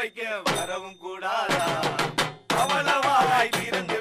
வைக்க வரவும் கூடாதா? அவளவாய் திறந்து